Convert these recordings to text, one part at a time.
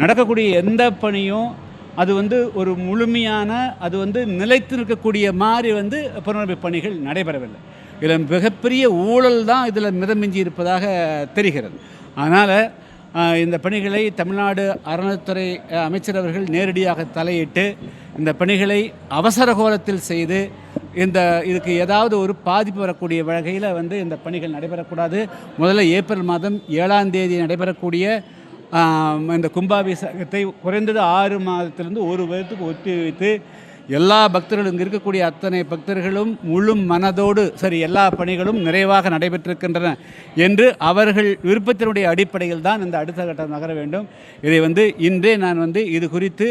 நடக்கக்கூடிய எந்த பணியும் அது வந்து ஒரு முழுமையான அது வந்து நிலைத்து நிற்கக்கூடிய மாதிரி வந்து புனரமைப்பு பணிகள் நடைபெறவில்லை. இதில் மிகப்பெரிய ஊழல் தான் இதில் மிதமிஞ்சி இருப்பதாக தெரிகிறது. அதனால் இந்த பணிகளை தமிழ்நாடு அறநிலைத்துறை அமைச்சர் அவர்கள் நேரடியாக தலையிட்டு இந்த பணிகளை அவசர கோலத்தில் செய்து இந்த இதுக்கு ஏதாவது ஒரு பாதிப்பு வரக்கூடிய வகையில் வந்து இந்த பணிகள் நடைபெறக்கூடாது. முதல்ல ஏப்ரல் மாதம் ஏழாம் தேதி நடைபெறக்கூடிய இந்த கும்பாபிஷேகத்தை குறைந்தது ஆறு மாதத்திலிருந்து ஒரு வருடத்துக்கு ஒத்தி வைத்து எல்லா பக்தர்களும் இங்கே இருக்கக்கூடிய அத்தனை பக்தர்களும் முழு மனதோடு சரி எல்லா பணிகளும் நிறைவாக நடைபெற்றிருக்கின்றன என்று அவர்கள் விருப்பத்தினுடைய அடிப்படையில் தான் இந்த அடுத்த கட்டம் நகர வேண்டும். இதை வந்து இன்றே நான் வந்து இது குறித்து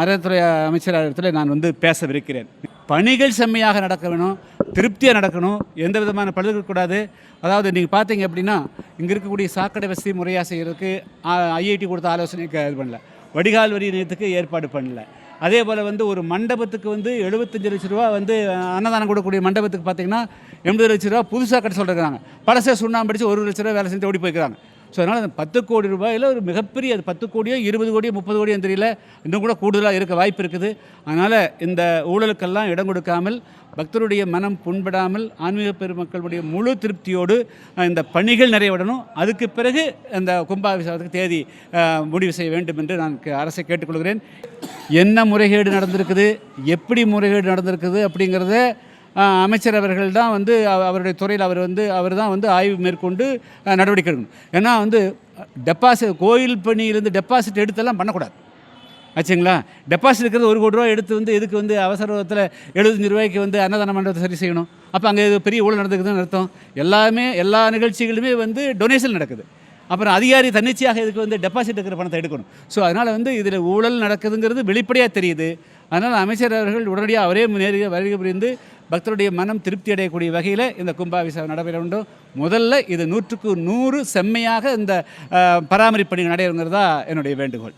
அறத்துறை இடத்துல நான் வந்து பேசவிருக்கிறேன். பணிகள் செம்மையாக நடக்க வேணும் திருப்தியாக நடக்கணும் எந்த விதமான பழுது இருக்கக்கூடாது அதாவது நீங்கள் பார்த்தீங்க அப்படின்னா இங்கே இருக்கக்கூடிய சாக்கடை வசதி முறையாக செய்கிறதுக்கு ஐஐடி கொடுத்த ஆலோசனைக்கு இது பண்ணல. வடிகால் வரி நிலையத்துக்கு ஏற்பாடு பண்ணல. அதே போல் வந்து ஒரு மண்டபத்துக்கு வந்து எழுபத்தஞ்சு லட்ச ரூபா வந்து அன்னதானம் கொடுக்கக்கூடிய மண்டபத்துக்கு பார்த்தீங்கன்னா எண்பது லட்ச ரூபா புதுசாக கட்ட சொல்லிருக்காங்க. பழசை சுண்ணாம்படிச்சு ஒரு லட்ச ரூபா வேலை செஞ்சு ஓடி போய்க்கிறாங்க. ஸோ அதனால் அந்த பத்து கோடி ரூபாயில் ஒரு மிகப்பெரிய அது பத்து கோடியோ இருபது கோடியோ முப்பது கோடியோ தெரியல இன்னும் கூட கூடுதலாக இருக்க வாய்ப்பு இருக்குது. அதனால் இந்த ஊழலுக்கெல்லாம் இடம் கொடுக்காமல் பக்தருடைய மனம் புண்படாமல் ஆன்மீக பெருமக்களுடைய முழு திருப்தியோடு இந்த பணிகள் நிறைவிடணும் அதுக்கு பிறகு அந்த கும்பாபிஷேகத்துக்கு தேதி முடிவு செய்ய வேண்டும் என்று நான் அரசை கேட்டுக்கொள்கிறேன். என்ன முறைகேடு நடந்திருக்குது? எப்படி முறைகேடு நடந்திருக்குது அப்படிங்கிறத அமைச்சர் அவர்கள் தான் வந்து அவருடைய துறையில் அவர் வந்து அவர் தான் வந்து ஆய்வு மேற்கொண்டு நடவடிக்கை எடுக்கணும். ஏன்னா வந்து டெபாசிட் கோயில் பணியிலேருந்து டெபாசிட் எடுத்தெல்லாம் பண்ணக்கூடாது. ஆச்சுங்களா? டெபாசிட் இருக்கிறது ஒரு கோடி ரூபா எடுத்து வந்து இதுக்கு வந்து அவசரத்தில் எழுபத்தஞ்சு ரூபாய்க்கு வந்து அன்னதான மண்டபத்தை சரி செய்யணும்? அப்போ அங்கே பெரிய ஊழல் நடந்துக்குதுன்னு அர்த்தம். எல்லாமே எல்லா நிகழ்ச்சிகளுமே வந்து டொனேஷன் நடக்குது. அப்புறம் அதிகாரி தன்னிச்சையாக இதுக்கு வந்து டெபாசிட் இருக்கிற பணத்தை எடுக்கணும். ஸோ அதனால் வந்து இதில் ஊழல் நடக்குதுங்கிறது வெளிப்படையாக தெரியுது. அதனால் அமைச்சர் அவர்கள் உடனடியாக அவரே நேரடியாக வருகை புரிந்து பக்தருடைய மனம் திருப்தி அடையக்கூடிய வகையில் இந்த கும்பாபிஷேகம் நடைபெற வேண்டும். முதல்ல இது நூற்றுக்கு நூறு செம்மையாக இந்த பராமரிப்பு பணிகள் நடைபெறுங்கிறதா என்னுடைய வேண்டுகோள்.